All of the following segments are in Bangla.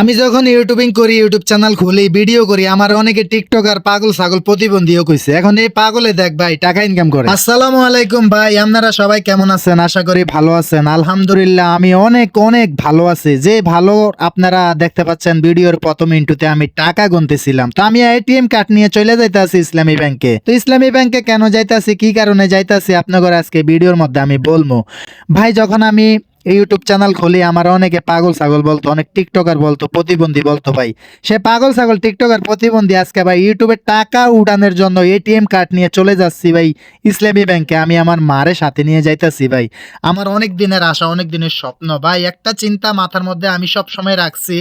আমি যখন ইউটিউবিং করি, ইউটিউব চ্যানেল খুলি, ভিডিও করি, আমার অনেকে টিকটক আর পাগল ছাগল প্রতিবন্ধীও কইছে। এখন এই পাগলে দেখ ভাই, টাকা ইনকাম করে। আসসালামু আলাইকুম ভাই, আপনারা সবাই কেমন আছেন? আশা করি ভালো আছেন। আলহামদুলিল্লাহ, আমি অনেক অনেক ভালো আছি। যে ভালো আপনারা দেখতে পাচ্ছেন ভিডিওর প্রথম ইন্টুতে আমি টাকা গুনতেছিলাম। তো আমি এটিএম কার্ড নিয়ে চলে যাইতাছি ইসলামী ব্যাংকে। তো ইসলামী ব্যাংকে কেন যাইতাছি, কি কারণে যাইতাছি, আপনাদের আজকে ভিডিওর মধ্যে আমি বলব। ভাই, যখন আমি এই ইউটিউব চ্যানেল খুলি, আমার অনেকে পাগল ছাগল বলতো, অনেক টিকটকার বলতো, প্রতিবন্ধী বলতো ভাই। সে পাগল ছাগল টিকটকার প্রতিবন্ধী আজকে ভাই ইউটিউবে টাকা উঠানোর জন্য এটিএম কার্ড নিয়ে চলে যাচ্ছি ভাই, ইসলামী ব্যাংকে আমি আমার মারে সাথে নিয়ে যাইতাছি ভাই। আমার অনেক দিনের আশা, অনেক দিনের স্বপ্ন। ভাই, একটা চিন্তা মাথার মধ্যে আমি সব সময় রাখছি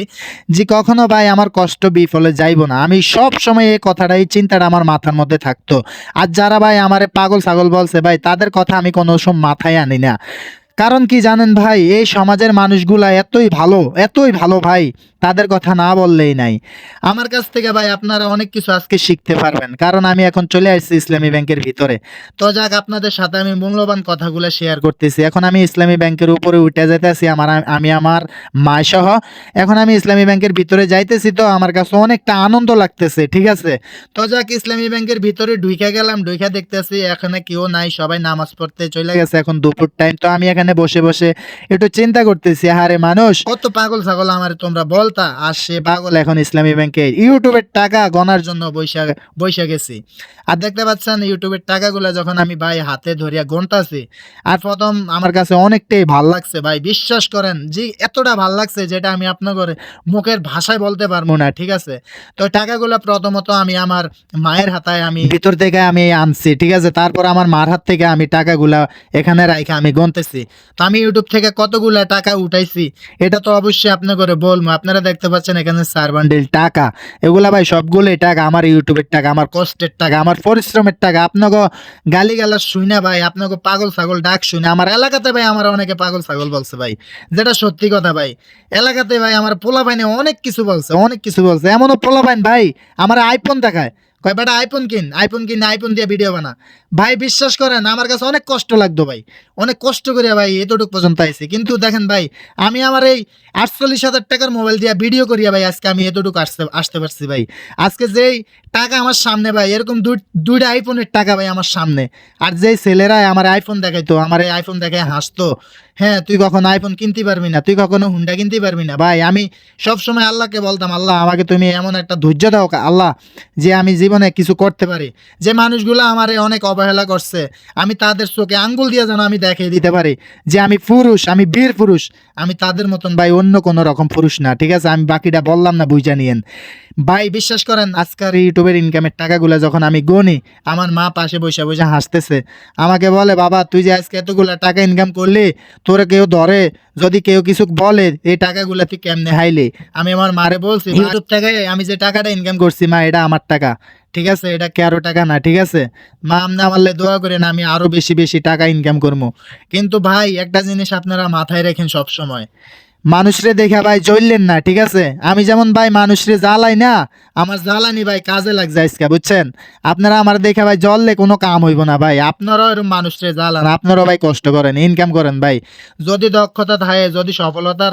যে কখনো ভাই আমার কষ্ট বিফলে যাইব না। আমি সব সময় এই কথাটা, এই চিন্তাটা আমার মাথার মধ্যে থাকতো। আর যারা ভাই আমারে পাগল ছাগল বলছে ভাই, তাদের কথা আমি কোনো সময় মাথায় আনি না। কারণ কি জানেন ভাই? এই সমাজের মানুষগুলা এতই ভালো এতই ভালো ভাই, তাদের কথা না বললেই নাই। আমার কাছ থেকে ভাই আপনারা অনেক কিছু আজকে শিখতে পারবেন। কারণ আমি এখন চলে আসছি ইসলামী ব্যাংকের ভিতরে। তো যাক, আপনাদের সাথে আমি মূল্যবান কথাগুলো শেয়ার করতেছি। এখন আমি ইসলামী ব্যাংকের উপরে উঠে যাইতেছি আমার আমি আমার মায় সহ এখন আমি ইসলামী ব্যাংকের ভিতরে যাইতেছি তো আমার কাছে অনেকটা আনন্দ লাগতেছে, ঠিক আছে? তো যাক, ইসলামী ব্যাংকের ভিতরে ঢুইকা গেলাম, ঢুইকা দেখতেছি এখানে কেউ নাই, সবাই নামাজ পড়তে চলে গেছে। এখন দুপুর টাইম তো আমি এখানে বসে বসে একটু চিন্তা করতেছি হারে মানুষ। কত পাগল ছাগল আমার তোমরা বলতা আর সে পাগল এখন ইসলামী ব্যাংকে ইউটিউবের টাকা গনার জন্য বৈশা বৈশা গেছি। আর দেখতে পাচ্ছেন ইউটিউবের টাকাগুলো যখন আমি ভাই হাতে ধরিয়া গনতাছি আর প্রথম আমার কাছে অনেকটাই ভালো লাগছে ভাই। বিশ্বাস করেন যে এতটা ভালো লাগছে যেটা আমি আপনাদের মুখের ভাষায় বলতে পারব না ঠিক আছে? তো টাকাগুলো প্রথমত আমি আমার মায়ের হাতায় আমি ভিতর থেকে আমি আনছি ঠিক আছে? তারপর আমার মার হাত থেকে আমি টাকাগুলা এখানে রাখা আমি গনতেছি। আমি ইউটিউব থেকে কতগুলা টাকা উঠাইছি, এটা তো অবশ্যই আপনি করে বলব। আপনারা দেখতে পাচ্ছেন এখানে চার বান্ডিল টাকা। এগুলা ভাই সবগুলোই টাকা, আমার ইউটিউবের টাকা, আমার কষ্টের টাকা, আমার পরিশ্রমের টাকা। আপনাকে গালি গালা শুনে ভাই, আপনাকে পাগল ছাগল ডাক শুনে। আমার এলাকাতে ভাই আমার অনেকে পাগল ছাগল বলছে ভাই, যেটা সত্যি কথা ভাই। এলাকাতে ভাই আমার পোলা বাইনে অনেক কিছু বলছে, অনেক কিছু বলছে। এমনও পোলা বাইন ভাই, আমার আইফোন দেখায়। কয়, বেটা আইফোন কিন আইফোন কিন আইফোন দিয়ে ভিডিও বানা। ভাই, বিশ্বাস করেন, আমার কাছে অনেক কষ্ট লাগতো ভাই। অনেক কষ্ট করে ভাই এতটুকু পর্যন্ত আইছি। কিন্তু দেখেন ভাই, আমি আমার এই আটচল্লিশ হাজার টাকার মোবাইল দিয়ে ভিডিও করিয়া ভাই আজকে আমি এতটুকু আসতে আসতে পারছি ভাই। আজকে যেই টাকা আমার সামনে ভাই, এরকম দুই, দুইটা আইফোনের টাকা ভাই আমার সামনে। আর যেই ছেলেরা আমার আইফোন দেখাইতো, আমার এই আইফোন দেখায় হাসতো হ্যাঁ তুই কখনো আইফোন কিনতে পারবি না, তুই কখনো হুন্ডা কিনতে পারবি না। ভাই, আমি সবসময় আল্লাহকে বলতাম, আল্লাহ, আমাকে তুমি এমন একটা ধৈর্য দাও, আল্লাহ, যে আমি জীবনে কিছু করতে পারি। যে মানুষগুলো আমারে অনেক অবহেলা করছে, আমি তাদের চোখে আঙ্গুল দিয়ে যেন আমি দেখিয়ে দিতে পারি যে আমি পুরুষ, আমি বীর পুরুষ, আমি তাদের মতন ভাই অন্য কোনো রকম পুরুষ না, ঠিক আছে? আমি বাকিটা বললাম না, বুঝা নিয়েন। ভাই, বিশ্বাস করেন আজকাল ইউটিউবের ইনকামের টাকাগুলো যখন আমি গনি, আমার মা পাশে বসে বসে হাসতেছে। আমাকে বলে, বাবা, তুই যে আজকে এতগুলা টাকা ইনকাম করলি, তোরে কেউ ধরে যদি কেউ কিছু বলে এই টাকাগুলো তুই কেমনে হাইলে? আমি আমার মারে বলছি ইউটিউব থেকে আমি যে টাকাটা ইনকাম করছি মা এটা আমার টাকা। ঠিক আছে? এটা কারও টাকা না? ঠিক আছে? মা আপনি আমার লাই দোয়া করেন আমি আরও বেশি বেশি টাকা ইনকাম করব কিন্তু ভাই একটা জিনিস আপনারা মাথায় রাখেন সব সময় মানুষরে দেখে ভাই জ্বললেন না, ঠিক আছে? আমি যেমন ভাই মানুষরে জ্বালাই না, আমার জ্বালানি ভাই কাজে লাগ যাইসকা বুঝছেন? আপনারা আমার দেখে ভাই জ্বললে কোনো কাম হইব না ভাই, আপনারাও এরকম মানুষরে জ্বালান, আপনারাও ভাই কষ্ট করেন ইনকাম করেন ভাই। যদি দক্ষতা থাকে, যদি সফলতার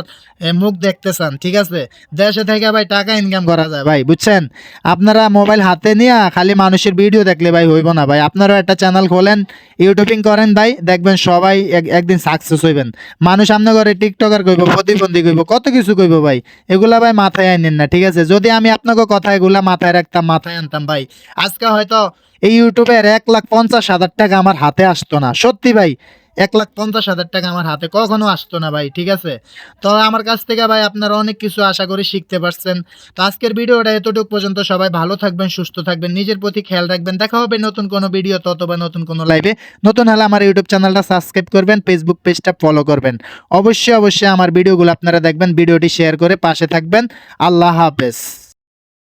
মুখ দেখতে চান, ঠিক আছে? দেশে থেকে ভাই টাকা ইনকাম করা যায় ভাই, বুঝছেন? আপনারা মোবাইল হাতে নিয়ে খালি মানুষের ভিডিও দেখলে ভাই হইব না ভাই, আপনারাও একটা চ্যানেল খোলেন ইউটিউবিং করেন ভাই, দেখবেন সবাই এক- একদিন সাকসেস হইবেন। মানুষ আপনার ঘরে টিকটকার কইব প্রতিবন্ধী কইব, কত কিছু কইব ভাই? এগুলা ভাই মাথায় আনেন না, ঠিক আছে? যদি আমি আপনাকে কথা এগুলা মাথায় রাখতাম, মাথায় আনতাম ভাই। আজকে হয়তো এই ইউটিউবের এক লাখ পঞ্চাশ হাজার টাকা আমার হাতে আসতো না। সত্যি ভাই এক লাখ পঞ্চাশ হাজার টাকা আমার হাতে কখনো আসতো না ভাই, ঠিক আছে? তো আমার কাছ থেকে ভাই আপনারা অনেক কিছু আশা করি শিখতে পারছেন। তো আজকের ভিডিওটা এতটুকু পর্যন্ত সবাই ভালো থাকবেন, সুস্থ থাকবেন, নিজের প্রতি খেয়াল রাখবেন। দেখা হবে নতুন কোনো ভিডিও তত বা নতুন কোনো লাইভে নতুন হলে আমার ইউটিউব চ্যানেলটা সাবস্ক্রাইব করবেন ফেসবুক পেজটা ফলো করবেন। অবশ্যই অবশ্যই আমার ভিডিওগুলো আপনারা দেখবেন, ভিডিওটি শেয়ার করে পাশে থাকবেন। আল্লাহ হাফেজ।